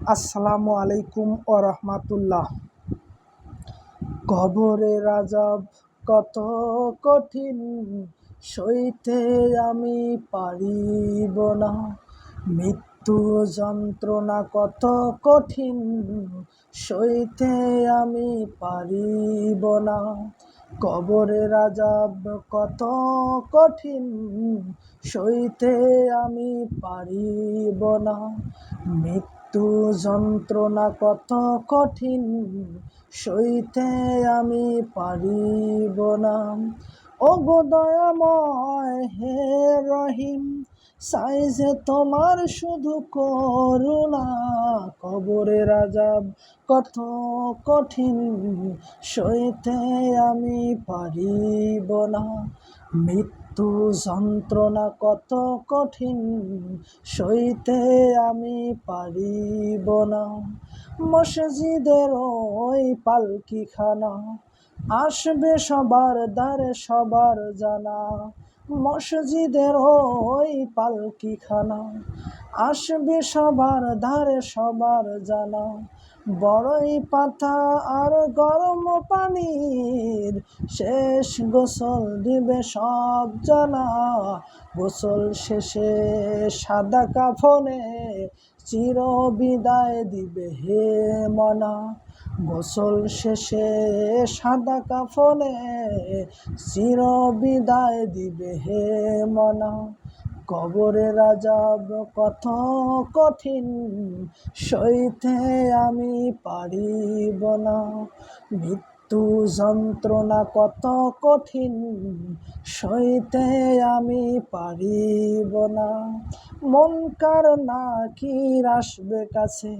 আসসালামু আলাইকুম ও রহমাতুল্লাহ। কবরে রাজাব কত কঠিন, সইতে আমি পারিব না। মৃত্যু যন্ত্রণা কত কঠিন, সইতে আমি পারিব না। কবরে রাজাব কত কঠিন, সইতে আমি পারিব না। মৃত্যু যন্ত্রণা কত কঠিন, সইতে আমি পারিব না। ও গো দয়াময় হে রহিম সাইজে তোমার শুধু করুণা, কবরে রাজাব কত কঠিন, সইতে আমি পারিব না। মৃত্যু যন্ত্রণা কত কঠিন, সইতে আমি পারিব না। মসজিদের ওই পালকিখানা, আসবে সবার দ্বারে সবার জানা। মসজিদের ওই পালকিখানা, আসবে সবার ধারে সবার জানা। বড়ই পাতা আর গরম পানির শেষ গোসল দিবে সব জানা। গোসল শেষে সাদা কাফনে চির বিদায় দিবে হে মনা। গোসল শেষে সাদা কাফনে চির বিদায় দিবে হে মনা। কবরে রাজাব কত কঠিন সইতে আমি পারিব না। মৃত্যু যন্ত্রণা কত কঠিন, সইতে আমি পারিব না। মন কার না কি আসবে কাছে,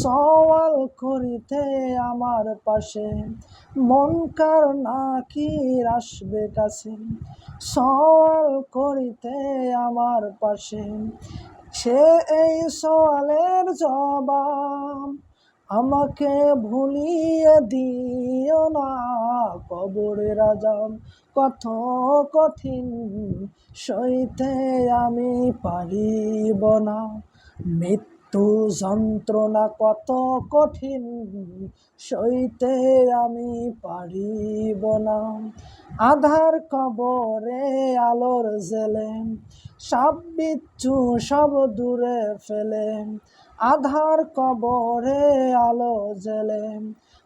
সওয়াল করিতে আমার পাশে। মন কার না কি আসবে কাছে, সওয়াল করিতে আমার পাশে। সে এই সওয়ালের জবাব আমাকে ভুলিয়ে দিও না কবরে রাজাম কত কঠিন সইতে আমি পারিব না। মৃত্যু যন্ত্রণা কত কঠিন, সইতে আমি পারিব না। আধার কবরে আলোর জেলে, সব বিচ্ছু সব দূরে ফেলে। আধার কবরে আলো জেলে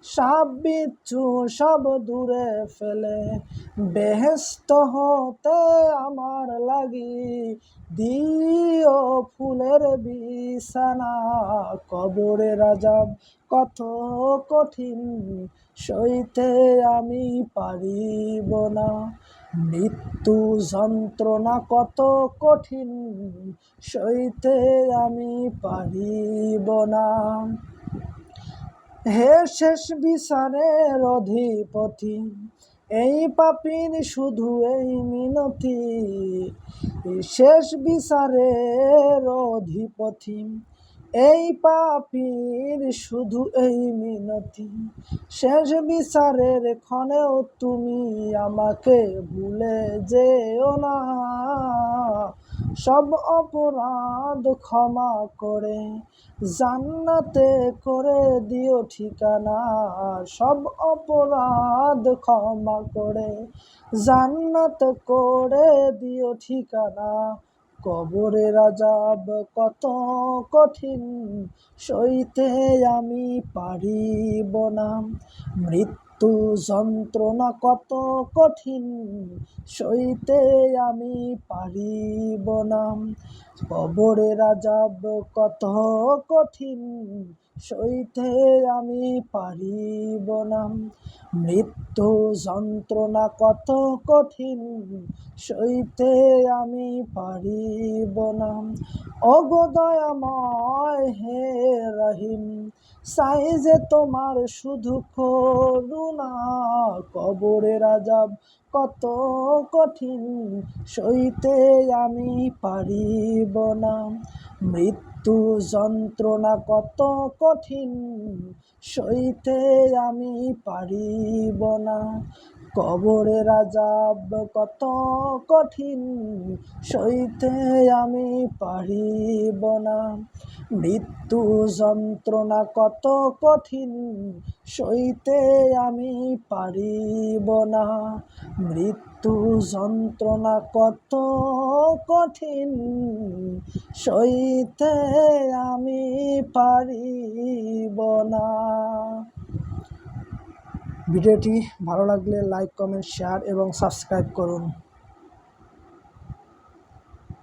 সব বিচ্ছু, সব দূরে ফেলে। বেহেস্ত হতে আমার লাগি, দিও ফুলের বিছানা। কবরে রাজাব কত কঠিন, সইতে আমি পারিব না। মৃত্যু যন্ত্রণা কত কঠিন, সইতে আমি পারিব না। হে শেষ বিচারের অধিপতি, এই পাপির শুধু এই মিনতি। শেষ বিচারের অধিপতি, এই পাপির শুধু এই মিনতি। শেষ বিচারের ক্ষণেও তুমি আমাকে ভুলে যেও না। সব অপরাধ ক্ষমা করে, জান্নাতে করে দিও ঠিকানা। সব অপরাধ ক্ষমা করে, জান্নাত করে দিও ঠিকানা। কবরে রাজাব কত কঠিন, সইতে আমি পারিব না। মৃত্যু যন্ত্রণা কত কঠিন, সইতে আমি পারিব না। কবরে রাজাব কত কঠিন, সইতে আমি পারিব না। মৃত্যু যন্ত্রণা কত কঠিন, সইতে আমি পারিব না। অগদয়াময় হে রহিম সাইজে তোমার শুধু করুণা, কবরে রাজাব কত কঠিন, সইতে আমি পারিব না। মৃত্যু যন্ত্রণা কত কঠিন, সইতে আমি পারিব না। কবরের আজাব কত কঠিন, সইতে আমি পারিব না। মৃত্যু যন্ত্রণা কত কঠিন, সইতে আমি পারিব না। মৃত্যু যন্ত্রণা কত কঠিন, সইতে আমি পারিব না। ভিডিওটি ভালো লাগলে লাইক, কমেন্ট, শেয়ার এবং সাবস্ক্রাইব করুন।